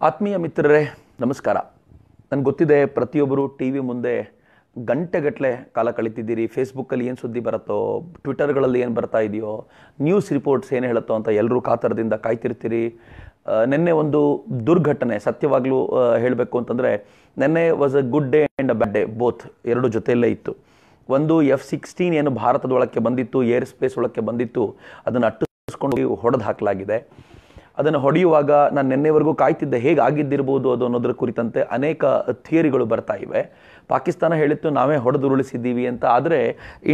ಆತ್ಮೀಯ ಮಿತ್ರರೇ, ನಮಸ್ಕಾರ. ನನಗೆ ಗೊತ್ತಿದೆ, ಪ್ರತಿಯೊಬ್ಬರು ಟಿ ವಿ ಮುಂದೆ ಗಂಟೆಗಟ್ಟಲೆ ಕಾಲ ಕಳೀತಿದ್ದೀರಿ. ಫೇಸ್ಬುಕ್ಕಲ್ಲಿ ಏನು ಸುದ್ದಿ ಬರುತ್ತೋ ಟ್ವಿಟರ್ಗಳಲ್ಲಿ ಏನು ಬರ್ತಾ ಇದೆಯೋ ನ್ಯೂಸ್ ರಿಪೋರ್ಟ್ಸ್ ಏನು ಹೇಳುತ್ತೋ ಅಂತ ಎಲ್ಲರೂ ಕಾತರದಿಂದ ಕಾಯ್ತಿರ್ತೀರಿ. ನಿನ್ನೆ ಒಂದು ದುರ್ಘಟನೆ, ಸತ್ಯವಾಗಲೂ ಹೇಳಬೇಕು ಅಂತಂದರೆ, ನಿನ್ನೆ was a good day and a bad day both ಎರಡು ಜೊತೆಯಲ್ಲೇ ಇತ್ತು. ಒಂದು ಎಫ್ ಸಿಕ್ಸ್ಟೀನ್ ಏನು ಭಾರತದ ಒಳಕ್ಕೆ ಬಂದಿತ್ತು ಏರ್ ಸ್ಪೇಸ್ ಒಳಕ್ಕೆ ಬಂದಿತ್ತು, ಅದನ್ನು ಅಟ್ಟಿಸ್ಕೊಂಡು ಹೊಡೆದು ಹಾಕಲಾಗಿದೆ. ಅದನ್ನು ಹೊಡೆಯುವಾಗ ನಾನು ನಿನ್ನೆವರೆಗೂ ಕಾಯ್ತಿದ್ದೆ ಹೇಗೆ ಆಗಿದ್ದಿರ್ಬೋದು ಅದು ಅನ್ನೋದ್ರ ಕುರಿತಂತೆ ಅನೇಕ ಥಿಯರಿಗಳು ಬರ್ತಾ ಇವೆ. ಪಾಕಿಸ್ತಾನ ಹೇಳಿತ್ತು, ನಾವೇ ಹೊಡೆದುರುಳಿಸಿದ್ದೀವಿ ಅಂತ. ಆದರೆ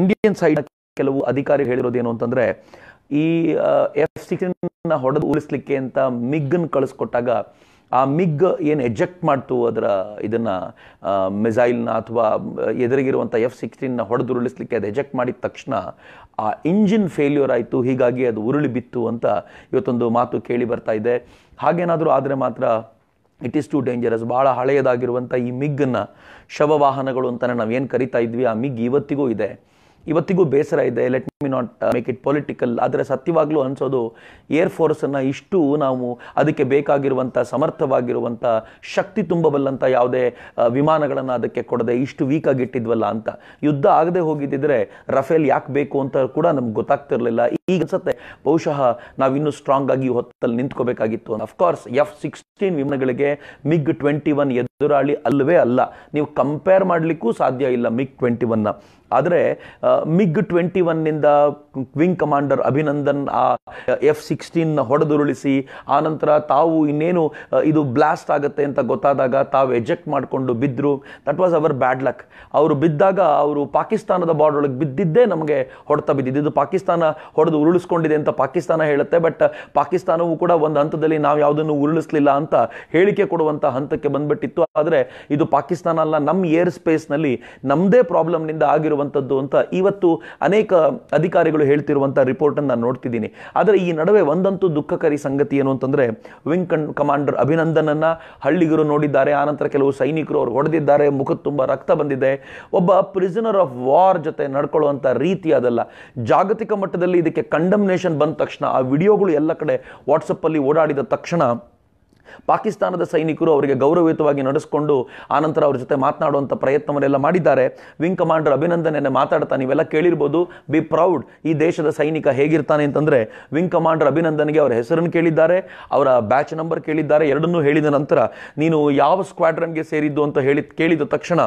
ಇಂಡಿಯನ್ ಸೈಡ್ ಕೆಲವು ಅಧಿಕಾರಿ ಹೇಳಿರೋದೇನು ಅಂತಂದರೆ, ಈ ಎಫ್ ಸಿಕ್ಸ್ಟೀನ್ನ ಹೊಡೆದು ಉಳಿಸ್ಲಿಕ್ಕೆ ಅಂತ ಮಿಗ್ಗನ್ನು ಕಳಿಸ್ಕೊಟ್ಟಾಗ ಆ ಮಿಗ್ ಏನು ಎಜೆಕ್ಟ್ ಮಾಡ್ತು ಅದರ ಇದನ್ನು ಮಿಸೈಲ್ನ ಅಥವಾ ಎದುರಿಗಿರುವಂಥ ಎಫ್ ಸಿಕ್ಸ್ಟೀನ್ನ ಹೊಡೆದುರುಳಿಸ್ಲಿಕ್ಕೆ ಅದು ಎಜೆಕ್ಟ್ ಮಾಡಿದ ತಕ್ಷಣ ಆ ಇಂಜಿನ್ ಫೇಲ್ಯೂರ್ ಆಯಿತು, ಹೀಗಾಗಿ ಅದು ಉರುಳಿ ಬಿತ್ತು ಅಂತ ಇವತ್ತೊಂದು ಮಾತು ಕೇಳಿ ಬರ್ತಾ ಇದೆ. ಹಾಗೇನಾದರೂ ಆದರೆ ಮಾತ್ರ ಇಟ್ ಈಸ್ ಟು ಡೇಂಜರಸ್ ಭಾಳ ಹಳೆಯದಾಗಿರುವಂಥ ಈ ಮಿಗ್ಗನ್ನು ಶವವಾಹನಗಳು ಅಂತಲೇ ನಾವೇನು ಕರಿತಾ ಇದ್ವಿ, ಆ ಮಿಗ್ ಇವತ್ತಿಗೂ ಇದೆ. ಇವತ್ತಿಗೂ ಬೇಸರ ಇದೆ. Let me not make it political ಆದರೆ ಸತ್ಯವಾಗಲೂ ಅನಿಸೋದು ಏರ್ ಫೋರ್ಸನ್ನು ಇಷ್ಟು ನಾವು ಅದಕ್ಕೆ ಬೇಕಾಗಿರುವಂಥ ಸಮರ್ಥವಾಗಿರುವಂಥ ಶಕ್ತಿ ತುಂಬಬಲ್ಲಂಥ ಯಾವುದೇ ವಿಮಾನಗಳನ್ನು ಅದಕ್ಕೆ ಕೊಡದೆ ಇಷ್ಟು ವೀಕ್ ಆಗಿಟ್ಟಿದ್ವಲ್ಲ ಅಂತ. ಯುದ್ಧ ಆಗದೆ ಹೋಗಿದ್ದಿದ್ರೆ ರಫೇಲ್ ಯಾಕೆ ಬೇಕು ಅಂತ ಕೂಡ ನಮ್ಗೆ ಗೊತ್ತಾಗ್ತಿರಲಿಲ್ಲ. ಈಗ ಅನ್ಸುತ್ತೆ ಬಹುಶಃ ನಾವಿನ್ನೂ ಸ್ಟ್ರಾಂಗ್ ಆಗಿ ಹೊತ್ತಲ್ಲಿ ನಿಂತ್ಕೋಬೇಕಾಗಿತ್ತು. ಅಫ್ಕೋರ್ಸ್ ಎಫ್ ಸಿಕ್ಸ್ಟೀನ್ ವಿಮಾನಗಳಿಗೆ ಮಿಗ್ ಟ್ವೆಂಟಿ ಒನ್ ಎದುರಾಳಿ ಅಲ್ಲವೇ ಅಲ್ಲ. ನೀವು ಕಂಪೇರ್ ಮಾಡಲಿಕ್ಕೂ ಸಾಧ್ಯ ಇಲ್ಲ ಮಿಗ್ ಟ್ವೆಂಟಿ ಒನ್ನ ಆದರೆ ಮಿಗ್ ಟ್ವೆಂಟಿ ಒನ್ನಿಂದ ವಿಂಗ್ ಕಮಾಂಡರ್ ಅಭಿನಂದನ್, ಆ ಎಫ್ ಸಿಕ್ಸ್ಟೀನ್ ಹೊಡೆದುರುಳಿಸಿ ಆನಂತರ ತಾವು ಇನ್ನೇನು ಇದು ಬ್ಲಾಸ್ಟ್ ಆಗುತ್ತೆ ಅಂತ ಗೊತ್ತಾದಾಗ ತಾವು ಎಜೆಕ್ಟ್ ಮಾಡಿಕೊಂಡು ಬಿದ್ದರು that was our bad luck ಅವರು ಬಿದ್ದಾಗ ಅವರು ಪಾಕಿಸ್ತಾನದ ಬಾರ್ಡರ್ ಒಳಗೆ ಬಿದ್ದಿದ್ದೇ ನಮಗೆ ಹೊಡೆತ ಬಿದ್ದಿದ್ದು. ಇದು ಪಾಕಿಸ್ತಾನ ಹೊಡೆದು ಉರುಳಿಸ್ಕೊಂಡಿದೆ ಅಂತ ಪಾಕಿಸ್ತಾನ ಹೇಳುತ್ತೆ ಬಟ್ ಪಾಕಿಸ್ತಾನವೂ ಕೂಡ ಒಂದು ಹಂತದಲ್ಲಿ ನಾವು ಯಾವುದನ್ನು ಉರುಳಿಸ್ಲಿಲ್ಲ ಅಂತ ಹೇಳಿಕೆ ಕೊಡುವಂಥ ಹಂತಕ್ಕೆ ಬಂದ್ಬಿಟ್ಟಿತ್ತು. ಆದರೆ ಇದು ಪಾಕಿಸ್ತಾನ ಅಲ್ಲ ನಮ್ಮ ಏರ್ ಸ್ಪೇಸ್ನಲ್ಲಿ ನಮ್ಮದೇ ಪ್ರಾಬ್ಲಮ್ನಿಂದ ಆಗಿರುವಂಥದ್ದು ಅಂತ ಇವತ್ತು ಅನೇಕ ಅಧಿಕಾರಿಗಳು ಹೇಳ್ತಿರುವಂಥ ರಿಪೋರ್ಟನ್ನು ನಾನು ನೋಡ್ತಿದ್ದೀನಿ. ಆದರೆ ಈ ನಡುವೆ ಒಂದಂತೂ ದುಃಖಕರಿ ಸಂಗತಿ ಏನು ಅಂತಂದರೆ ವಿಂಗ್ ಕಮಾಂಡರ್ ಅಭಿನಂದನನ್ನ ಹಳ್ಳಿಗರು ನೋಡಿದ್ದಾರೆ. ಆನಂತರ ಕೆಲವು ಸೈನಿಕರು ಅವರು ಹೊಡೆದಿದ್ದಾರೆ. ಮುಖದ ತುಂಬ ರಕ್ತ ಬಂದಿದೆ. ಒಬ್ಬ ಪ್ರಿಸನರ್ ಆಫ್ ವಾರ್ ಜೊತೆ ನಡ್ಕೊಳ್ಳುವಂಥ ರೀತಿ ಅದಲ್ಲ. ಜಾಗತಿಕ ಮಟ್ಟದಲ್ಲಿ ಇದಕ್ಕೆ ಕಂಡಮ್ನೇಷನ್ ಬಂದ ತಕ್ಷಣ ಆ ವಿಡಿಯೋಗಳು ಎಲ್ಲ ಕಡೆ ವಾಟ್ಸಪ್ಪಲ್ಲಿ ಓಡಾಡಿದ ತಕ್ಷಣ ಪಾಕಿಸ್ತಾನದ ಸೈನಿಕರು ಅವರಿಗೆ ಗೌರವಯುತವಾಗಿ ನಡೆಸ್ಕೊಂಡು ಆನಂತರ ಅವ್ರ ಜೊತೆ ಮಾತನಾಡುವಂಥ ಪ್ರಯತ್ನವನ್ನೆಲ್ಲ ಮಾಡಿದ್ದಾರೆ. ವಿಂಗ್ ಕಮಾಂಡರ್ ಅಭಿನಂದನೆಯನ್ನು ಮಾತಾಡ್ತಾ ನೀವೆಲ್ಲ ಕೇಳಿರ್ಬೋದು. ಬಿ ಪ್ರೌಡ್, ಈ ದೇಶದ ಸೈನಿಕ ಹೇಗಿರ್ತಾನೆ ಅಂತಂದರೆ ವಿಂಗ್ ಕಮಾಂಡರ್ ಅಭಿನಂದನೆಗೆ ಅವರ ಹೆಸರನ್ನು ಕೇಳಿದ್ದಾರೆ, ಅವರ ಬ್ಯಾಚ್ ನಂಬರ್ ಕೇಳಿದ್ದಾರೆ, ಎರಡನ್ನೂ ಹೇಳಿದ ನಂತರ, ನೀನು ಯಾವ ಸ್ಕ್ವಾಡ್ರನ್ಗೆ ಸೇರಿದ್ದು? ಅಂತ ಹೇಳಿ ಕೇಳಿದ ತಕ್ಷಣ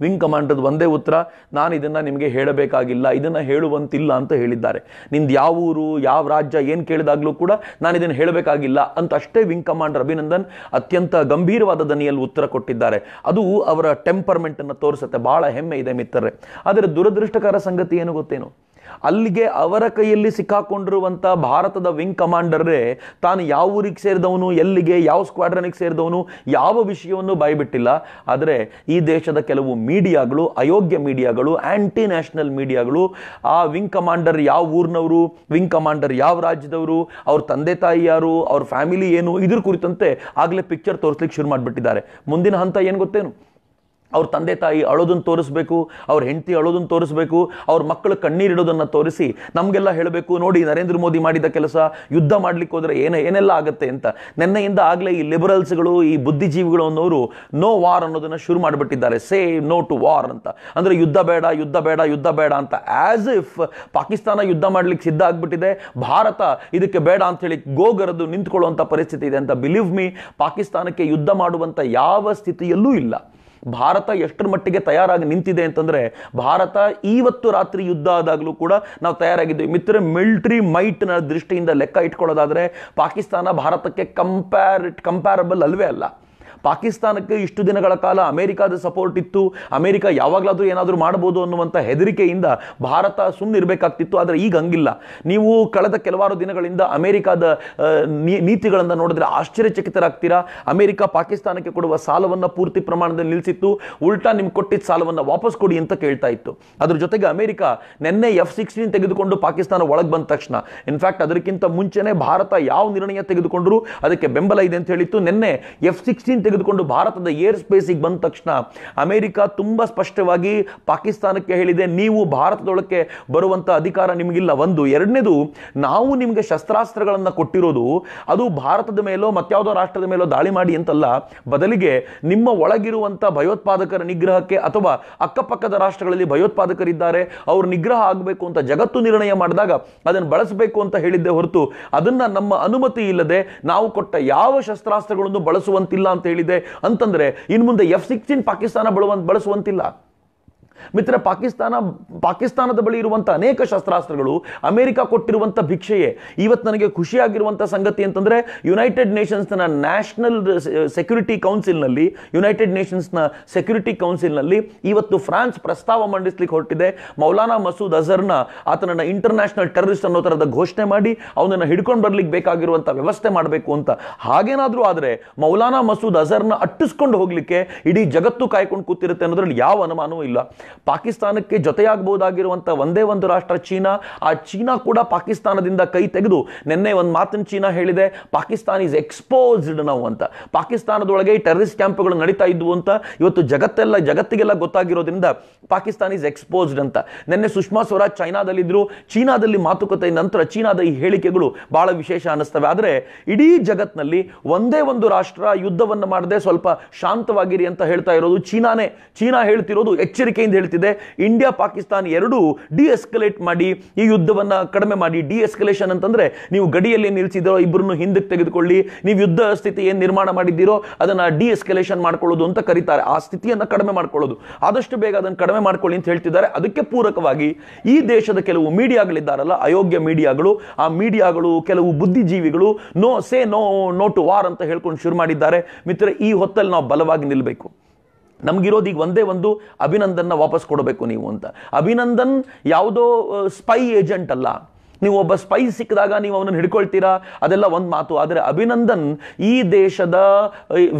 ವಿಂಗ್ ಕಮಾಂಡರ್ದು ಒಂದೇ ಉತ್ತರ, ನಾನು ಇದನ್ನು ನಿಮಗೆ ಹೇಳಬೇಕಾಗಿಲ್ಲ, ಇದನ್ನು ಹೇಳುವಂತಿಲ್ಲ ಅಂತ ಹೇಳಿದ್ದಾರೆ. ನಿಂದು ಯಾವ ಊರು, ಯಾವ ರಾಜ್ಯ, ಏನು ಕೇಳಿದಾಗಲೂ ಕೂಡ ನಾನು ಇದನ್ನು ಹೇಳಬೇಕಾಗಿಲ್ಲ ಅಂತ ಅಷ್ಟೇ ವಿಂಗ್ ಕಮಾಂಡರ್ ಅಭಿನಂದನ್ ಅತ್ಯಂತ ಗಂಭೀರವಾದ ದನಿಯಲ್ಲಿ ಉತ್ತರ ಕೊಟ್ಟಿದ್ದಾರೆ. ಅದು ಅವರ ಟೆಂಪರ್ಮೆಂಟನ್ನು ತೋರಿಸುತ್ತೆ. ಭಾಳ ಹೆಮ್ಮೆ ಇದೆ ಮಿತ್ರರೇ. ಆದರೆ ದುರದೃಷ್ಟಕರ ಸಂಗತಿ ಏನು ಗೊತ್ತೇನು? ಅಲ್ಲಿಗೆ ಅವರ ಕೈಯಲ್ಲಿ ಸಿಕ್ಕಾಕೊಂಡಿರುವಂಥ ಭಾರತದ ವಿಂಗ್ ಕಮಾಂಡರ್ರೇ ತಾನು ಯಾವ ಊರಿಗೆ ಸೇರಿದವನು, ಎಲ್ಲಿಗೆ, ಯಾವ ಸ್ಕ್ವಾಡ್ರನಿಗೆ ಸೇರಿದವನು, ಯಾವ ವಿಷಯವನ್ನು ಬಾಯ್ಬಿಟ್ಟಿಲ್ಲ. ಆದರೆ ಈ ದೇಶದ ಕೆಲವು ಮೀಡಿಯಾಗಳು, ಅಯೋಗ್ಯ ಮೀಡಿಯಾಗಳು ಆಂಟಿ ನ್ಯಾಷನಲ್ ಮೀಡಿಯಾಗಳು, ಆ ವಿಂಗ್ ಕಮಾಂಡರ್ ಯಾವ ಊರಿನವರು ವಿಂಗ್ ಕಮಾಂಡರ್ ಯಾವ ರಾಜ್ಯದವರು, ಅವ್ರ ತಂದೆ ತಾಯಿ ಯಾರು, ಅವ್ರ ಫ್ಯಾಮಿಲಿ ಏನು, ಇದ್ರ ಕುರಿತಂತೆ ಆಗಲೇ ಪಿಕ್ಚರ್ ತೋರಿಸ್ಲಿಕ್ಕೆ ಶುರು ಮಾಡಿಬಿಟ್ಟಿದ್ದಾರೆ. ಮುಂದಿನ ಹಂತ ಏನು ಗೊತ್ತೇನು? ಅವ್ರ ತಂದೆ ತಾಯಿ ಅಳೋದನ್ನು ತೋರಿಸ್ಬೇಕು, ಅವ್ರ ಹೆಂಡತಿ ಅಳೋದನ್ನು ತೋರಿಸ್ಬೇಕು, ಅವ್ರ ಮಕ್ಕಳು ಕಣ್ಣೀರಿಡೋದನ್ನು ತೋರಿಸಿ ನಮಗೆಲ್ಲ ಹೇಳಬೇಕು, ನೋಡಿ ನರೇಂದ್ರ ಮೋದಿ ಮಾಡಿದ ಕೆಲಸ, ಯುದ್ಧ ಮಾಡಲಿಕ್ಕೆ ಹೋದರೆ ಏನೇ, ಏನೆಲ್ಲ ಆಗುತ್ತೆ ಅಂತ. ನಿನ್ನೆಯಿಂದ ಆಗಲೇ ಈ ಲಿಬರಲ್ಸ್ಗಳು ಈ ಬುದ್ಧಿಜೀವಿಗಳು ಅನ್ನೋರು ನೋ ವಾರ್ ಅನ್ನೋದನ್ನು ಶುರು ಮಾಡಿಬಿಟ್ಟಿದ್ದಾರೆ. ಸೇ ನೋ ಟು ವಾರ್ ಅಂತ. ಅಂದರೆ ಯುದ್ಧ ಬೇಡ ಯುದ್ಧ ಬೇಡ ಯುದ್ಧ ಬೇಡ ಅಂತ. ಆ್ಯಸ್ ಇಫ್ ಪಾಕಿಸ್ತಾನ ಯುದ್ಧ ಮಾಡ್ಲಿಕ್ಕೆ ಸಿದ್ಧ ಆಗಿಬಿಟ್ಟಿದೆ, ಭಾರತ ಇದಕ್ಕೆ ಬೇಡ ಅಂಥೇಳಿ ಗೋಗರದು ನಿಂತ್ಕೊಳ್ಳುವಂಥ ಪರಿಸ್ಥಿತಿ ಇದೆ ಅಂತ. ಬಿಲೀವ್ ಮೀ ಪಾಕಿಸ್ತಾನಕ್ಕೆ ಯುದ್ಧ ಮಾಡುವಂಥ ಯಾವ ಸ್ಥಿತಿಯಲ್ಲೂ ಇಲ್ಲ. ಭಾರತ ಎಷ್ಟರ ಮಟ್ಟಿಗೆ ತಯಾರಾಗಿ ನಿಂತಿದೆ ಅಂತಂದ್ರೆ, ಭಾರತ ಇವತ್ತು ರಾತ್ರಿ ಯುದ್ಧ ಆದಾಗಲೂ ಕೂಡ ನಾವು ತಯಾರಾಗಿದ್ದೀವಿ. ಮಿತ್ರ ಮಿಲಿಟರಿ ಮೈಟ್ನ ದೃಷ್ಟಿಯಿಂದ ಲೆಕ್ಕ ಇಟ್ಕೊಳ್ಳೋದಾದರೆ, ಪಾಕಿಸ್ತಾನ ಭಾರತಕ್ಕೆ ಕಂಪ್ಯಾರ್ ಕಂಪ್ಯಾರಬಲ್ ಅಲ್ವೇ ಅಲ್ಲ. ಪಾಕಿಸ್ತಾನಕ್ಕೆ ಇಷ್ಟು ದಿನಗಳ ಕಾಲ ಅಮೆರಿಕಾದ ಸಪೋರ್ಟ್ ಇತ್ತು. ಅಮೆರಿಕ ಯಾವಾಗಲಾದರೂ ಏನಾದರೂ ಮಾಡ್ಬೋದು ಅನ್ನುವಂಥ ಹೆದರಿಕೆಯಿಂದ ಭಾರತ ಸುಮ್ಮನಿರಬೇಕಾಗ್ತಿತ್ತು ಆದರೆ ಈಗ ಹಂಗಿಲ್ಲ. ನೀವು ಕಳೆದ ಕೆಲವಾರು ದಿನಗಳಿಂದ ಅಮೆರಿಕಾದ ನೀತಿಗಳನ್ನು ನೋಡಿದ್ರೆ ಆಶ್ಚರ್ಯಚಕಿತರಾಗ್ತೀರಾ? ಅಮೆರಿಕ ಪಾಕಿಸ್ತಾನಕ್ಕೆ ಕೊಡುವ ಸಾಲವನ್ನು ಪೂರ್ತಿ ಪ್ರಮಾಣದಲ್ಲಿ ನಿಲ್ಲಿಸಿತ್ತು. ಉಲ್ಟಾ ನಿಮ್ಗೆ ಕೊಟ್ಟಿದ್ದ ಸಾಲವನ್ನು ವಾಪಸ್ ಕೊಡಿ ಅಂತ ಕೇಳ್ತಾ ಇತ್ತು. ಅದ್ರ ಜೊತೆಗೆ ಅಮೆರಿಕ ನಿನ್ನೆ ಎಫ್ ಸಿಕ್ಸ್ಟೀನ್ ತೆಗೆದುಕೊಂಡು ಪಾಕಿಸ್ತಾನ ಒಳಗೆ ಬಂದ ತಕ್ಷಣ. ಇನ್ಫ್ಯಾಕ್ಟ್ ಅದಕ್ಕಿಂತ ಮುಂಚೆನೆ ಭಾರತ ಯಾವ ನಿರ್ಣಯ ತೆಗೆದುಕೊಂಡ್ರು? ಅದಕ್ಕೆ ಬೆಂಬಲ ಇದೆ ಅಂತ ಹೇಳಿತ್ತು. ನಿನ್ನೆ ಎಫ್ ಸಿಕ್ಸ್ಟೀನ್ ತೆಗೆದುಕೊಂಡು ಭಾರತದ ಏರ್ ಸ್ಪೇಸಿಗೆ ಬಂದ ತಕ್ಷಣ ಅಮೆರಿಕ ತುಂಬ ಸ್ಪಷ್ಟವಾಗಿ ಪಾಕಿಸ್ತಾನಕ್ಕೆ ಹೇಳಿದೆ, ನೀವು ಭಾರತದೊಳಕ್ಕೆ ಬರುವಂಥ ಅಧಿಕಾರ ನಿಮಗಿಲ್ಲ. ಒಂದು. ಎರಡನೇದು, ನಾವು ನಿಮಗೆ ಶಸ್ತ್ರಾಸ್ತ್ರಗಳನ್ನು ಕೊಟ್ಟಿರೋದು ಅದು ಭಾರತದ ಮೇಲೋ ಮತ್ಯಾವುದೋ ರಾಷ್ಟ್ರದ ಮೇಲೋ ದಾಳಿ ಮಾಡಿ ಅಂತಲ್ಲ, ಬದಲಿಗೆ ನಿಮ್ಮ ಒಳಗಿರುವಂಥ ಭಯೋತ್ಪಾದಕರ ನಿಗ್ರಹಕ್ಕೆ ಅಥವಾ ಅಕ್ಕಪಕ್ಕದ ರಾಷ್ಟ್ರಗಳಲ್ಲಿ ಭಯೋತ್ಪಾದಕರಿದ್ದಾರೆ, ಅವ್ರ ನಿಗ್ರಹ ಆಗಬೇಕು ಅಂತ ಜಗತ್ತು ನಿರ್ಣಯ ಮಾಡಿದಾಗ ಅದನ್ನು ಬಳಸಬೇಕು ಅಂತ ಹೇಳಿದ್ದೆ ಹೊರತು ಅದನ್ನ ನಮ್ಮ ಅನುಮತಿ ಇಲ್ಲದೆ ನಾವು ಕೊಟ್ಟ ಯಾವ ಶಸ್ತ್ರಾಸ್ತ್ರಗಳನ್ನು ಬಳಸುವಂತಿಲ್ಲ ಅಂತ ಹೇಳಿದೆ ಅಂತಂದ್ರೆ ಇನ್ನು ಮುಂದೆ ಎಫ್ ಸಿಕ್ಸ್ಟೀನ್ ಪಾಕಿಸ್ತಾನ ಬಳುವಂತ ಬಳಸುವಂತಿಲ್ಲ. ಮಿತ್ರ ಪಾಕಿಸ್ತಾನ, ಪಾಕಿಸ್ತಾನದ ಬಳಿ ಇರುವಂಥ ಅನೇಕ ಶಸ್ತ್ರಾಸ್ತ್ರಗಳು, ಅಮೆರಿಕ ಕೊಟ್ಟಿರುವಂಥ ಭಿಕ್ಷೆಯೇ, ಇವತ್ತು ನನಗೆ ಖುಷಿಯಾಗಿರುವಂಥ ಸಂಗತಿ ಅಂತಂದರೆ ಯುನೈಟೆಡ್ ನೇಷನ್ಸ್ನ ನ್ಯಾಷನಲ್ ಸೆಕ್ಯೂರಿಟಿ ಕೌನ್ಸಿಲ್ನಲ್ಲಿ ಯುನೈಟೆಡ್ ನೇಷನ್ಸ್ನ ಸೆಕ್ಯೂರಿಟಿ ಕೌನ್ಸಿಲ್ನಲ್ಲಿ ಇವತ್ತು ಫ್ರಾನ್ಸ್ ಪ್ರಸ್ತಾವ ಮಂಡಿಸ್ಲಿಕ್ಕೆ ಹೊರಟಿದೆ. ಮೌಲಾನಾ ಮಸೂದ್ ಅಜರ್ನ ಆತನನ್ನು ಇಂಟರ್ನ್ಯಾಷನಲ್ ಟೆರರಿಸ್ಟ್ ಅನ್ನೋ ಥರದ ಘೋಷಣೆ ಮಾಡಿ, ಅವನನ್ನು ಹಿಡ್ಕೊಂಡು ಬರ್ಲಿಕ್ಕೆ ಬೇಕಾಗಿರುವಂಥ ವ್ಯವಸ್ಥೆ ಮಾಡಬೇಕು ಅಂತ. ಹಾಗೇನಾದರೂ ಆದರೆ ಮೌಲಾನಾ ಮಸೂದ್ ಅಜರ್ನ ಅಟ್ಟಿಸ್ಕೊಂಡು ಹೋಗಲಿಕ್ಕೆ ಇಡೀ ಜಗತ್ತು ಕಾಯ್ಕೊಂಡು ಕೂತಿರುತ್ತೆ ಅನ್ನೋದ್ರಲ್ಲಿ ಯಾವ ಅನುಮಾನವೂ ಇಲ್ಲ. ಪಾಕಿಸ್ತಾನಕ್ಕೆ ಜೊತೆಯಾಗಬಹುದಾಗಿರುವಂಥ ಒಂದೇ ಒಂದು ರಾಷ್ಟ್ರ ಚೀನಾ, ಆ ಚೀನಾ ಕೂಡ ಪಾಕಿಸ್ತಾನದಿಂದ ಕೈ ತೆಗೆದು ನಿನ್ನೆ ಒಂದು ಮಾತನ್ನು ಚೀನಾ ಹೇಳಿದೆ, ಪಾಕಿಸ್ತಾನ ಈಸ್ ಎಕ್ಸ್ಪೋಸ್ಡ್ ನಾವು ಅಂತ. ಪಾಕಿಸ್ತಾನದೊಳಗೆ ಈ ಟೆರರಿಸ್ಟ್ ಕ್ಯಾಂಪ್ಗಳು ನಡೀತಾ ಇದ್ವು ಅಂತ. ಇವತ್ತು ಜಗತ್ತೆಲ್ಲ, ಜಗತ್ತಿಗೆಲ್ಲ ಗೊತ್ತಾಗಿರೋದ್ರಿಂದ ಪಾಕಿಸ್ತಾನ ಈಸ್ ಎಕ್ಸ್ಪೋಸ್ಡ್ ಅಂತ. ನಿನ್ನೆ ಸುಷ್ಮಾ ಸ್ವರಾಜ್ ಚೈನಾದಲ್ಲಿದ್ದರು ಚೀನಾದಲ್ಲಿ ಮಾತುಕತೆ ನಂತರ ಚೀನಾದ ಈ ಹೇಳಿಕೆಗಳು ಬಹಳ ವಿಶೇಷ ಅನ್ನಿಸ್ತವೆ. ಆದರೆ ಇಡೀ ಜಗತ್ನಲ್ಲಿ ಒಂದೇ ಒಂದು ರಾಷ್ಟ್ರ ಯುದ್ಧವನ್ನು ಮಾಡದೆ ಸ್ವಲ್ಪ ಶಾಂತವಾಗಿರಿ ಅಂತ ಹೇಳ್ತಾ ಇರೋದು ಚೀನಾನೇ. ಚೀನಾ ಹೇಳ್ತಿರೋದು ಎಚ್ಚರಿಕೆಯಿಂದ ಹೇಳ್ತಿದೆ, ಇಂಡಿಯಾ ಪಾಕಿಸ್ತಾನ ಎರಡೂ ಡಿ ಎಸ್ಕಲೇಟ್ ಮಾಡಿ, ಈ ಯುದ್ಧವನ್ನ ಕಡಿಮೆ ಮಾಡಿ ಡಿ ಎಸ್ಕಲೇಷನ್ ಅಂತಂದ್ರೆ ನೀವು ಗಡಿಯಲ್ಲಿ ನಿಲ್ಲಿಸಿದಿರೋ ಇಬ್ಬರನ್ನು ಹಿಂದಕ್ಕೆ ತೆಗೆದುಕೊಳ್ಳಿ, ನೀವು ಯುದ್ಧ ಸ್ಥಿತಿ ಏನು ನಿರ್ಮಾಣ ಮಾಡಿದ್ದೀರೋ, ಅದನ್ನ ಡಿ ಎಸ್ಕಲೇಷನ್ ಮಾಡ್ಕೊಳ್ಳೋದು ಅಂತ ಕರೀತಾರೆ. ಆ ಸ್ಥಿತಿಯನ್ನ ಕಡಿಮೆ ಮಾಡ್ಕೊಳ್ಳೋದು. ಆದಷ್ಟು ಬೇಗ ಅದನ್ನು ಕಡಿಮೆ ಮಾಡ್ಕೊಳ್ಳಿ ಅಂತ ಹೇಳ್ತಿದ್ದಾರೆ. ಅದಕ್ಕೆ ಪೂರಕವಾಗಿ ಈ ದೇಶದ ಕೆಲವು ಮೀಡಿಯಾಗಳಿದ್ದಾರಲ್ಲ, ಅಯೋಗ್ಯ ಮೀಡಿಯಾಗಳು, ಆ ಮೀಡಿಯಾಗಳು ಕೆಲವು ಬುದ್ಧಿಜೀವಿಗಳು, no say no no to war ಅಂತ ಹೇಳ್ಕೊಂಡು ಶುರು ಮಾಡಿದ್ದಾರೆ. ಮಿತ್ರ ಈ ಹೊತ್ತಲ್ಲಿ ನಾವು ಬಲವಾಗಿ ನಿಲ್ಲಬೇಕು ನಮಗಿರೋದು ಈಗ ಒಂದೇ ಒಂದು ಅಭಿನಂದನ್ನ ವಾಪಸ್ ಕೊಡಬೇಕು ನೀವು ಅಂತ. ಅಭಿನಂದನ್ ಯಾವುದೋ ಸ್ಪೈ ಏಜೆಂಟ್ ಅಲ್ಲ. ನೀವು ಒಬ್ಬ ಸ್ಪೈ ಸಿಕ್ಕಿದಾಗ ನೀವು ಅವನನ್ನು ಹಿಡ್ಕೊಳ್ತೀರಾ? ಅದೆಲ್ಲ ಒಂದು ಮಾತು. ಆದರೆ ಅಭಿನಂದನ್ ಈ ದೇಶದ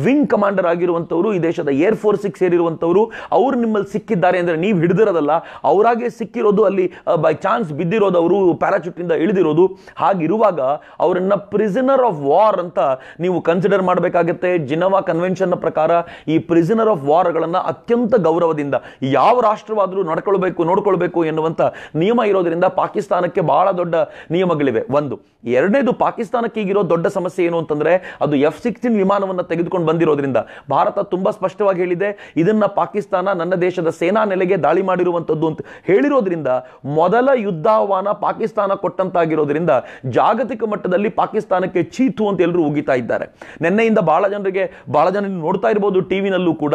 ವಿಂಗ್ ಕಮಾಂಡರ್ ಆಗಿರುವಂಥವರು, ಈ ದೇಶದ ಏರ್ ಫೋರ್ಸಿಗೆ ಸೇರಿರುವಂಥವರು, ಅವ್ರು ನಿಮ್ಮಲ್ಲಿ ಸಿಕ್ಕಿದ್ದಾರೆ ಅಂದರೆ ನೀವು ಹಿಡಿದಿರೋದಲ್ಲ. ಅವರಾಗೆ ಸಿಕ್ಕಿರೋದು ಅಲ್ಲಿ ಬೈ ಚಾನ್ಸ್ ಬಿದ್ದಿರೋದು ಅವರು ಪ್ಯಾರಾಚೂಟಿಂದ ಇಳಿದಿರೋದು. ಹಾಗಿರುವಾಗ ಅವರನ್ನ ಪ್ರಿಸನರ್ ಆಫ್ ವಾರ್ ಅಂತ ನೀವು ಕನ್ಸಿಡರ್ ಮಾಡಬೇಕಾಗತ್ತೆ. ಜಿನವಾ ಕನ್ವೆನ್ಷನ್ನ ಪ್ರಕಾರ ಈ ಪ್ರಿಸನರ್ ಆಫ್ ವಾರ್ಗಳನ್ನು ಅತ್ಯಂತ ಗೌರವದಿಂದ, ಯಾವ ರಾಷ್ಟ್ರವಾದರೂ ನಡ್ಕೊಳ್ಬೇಕು, ನೋಡ್ಕೊಳ್ಬೇಕು ಎನ್ನುವಂಥ ನಿಯಮ ಇರೋದ್ರಿಂದ ಪಾಕಿಸ್ತಾನಕ್ಕೆ ಬಹಳ ದೊಡ್ಡ ನಿಯಮಗಳಿವೆ. ಒಂದು, ಎರಡನೇದು ಪಾಕಿಸ್ತಾನಕ್ಕೆ ಈಗಿರೋ ದೊಡ್ಡ ಸಮಸ್ಯೆ ಏನು ಅಂತಂದ್ರೆ ಅದು ಎಫ್ ಸಿಕ್ಸ್ಟೀನ್ ವಿಮಾನವನ್ನು ತೆಗೆದುಕೊಂಡು ಬಂದಿರೋದ್ರಿಂದ. ಭಾರತ ತುಂಬಾ ಸ್ಪಷ್ಟವಾಗಿ ಹೇಳಿದೆ, ಇದನ್ನ ಪಾಕಿಸ್ತಾನ ನನ್ನ ದೇಶದ ಸೇನಾ ನೆಲೆಗೆ ದಾಳಿ ಮಾಡಿರುವಂತದ್ದು ಅಂತ ಹೇಳಿರೋದ್ರಿಂದ ಮೊದಲ ಯುದ್ಧಾಹ್ವಾನ ಪಾಕಿಸ್ತಾನ ಕೊಟ್ಟಂತಾಗಿರೋದ್ರಿಂದ ಜಾಗತಿಕ ಮಟ್ಟದಲ್ಲಿ ಪಾಕಿಸ್ತಾನಕ್ಕೆ ಚೀತು ಅಂತ ಎಲ್ಲರೂ ಉಗಿತಾ ಇದ್ದಾರೆ. ನಿನ್ನೆಯಿಂದ ಬಹಳ ಜನರಿಗೆ, ಬಹಳ ಜನ ನೋಡ್ತಾ ಇರ್ಬೋದು ಟಿವಿನಲ್ಲೂ ಕೂಡ.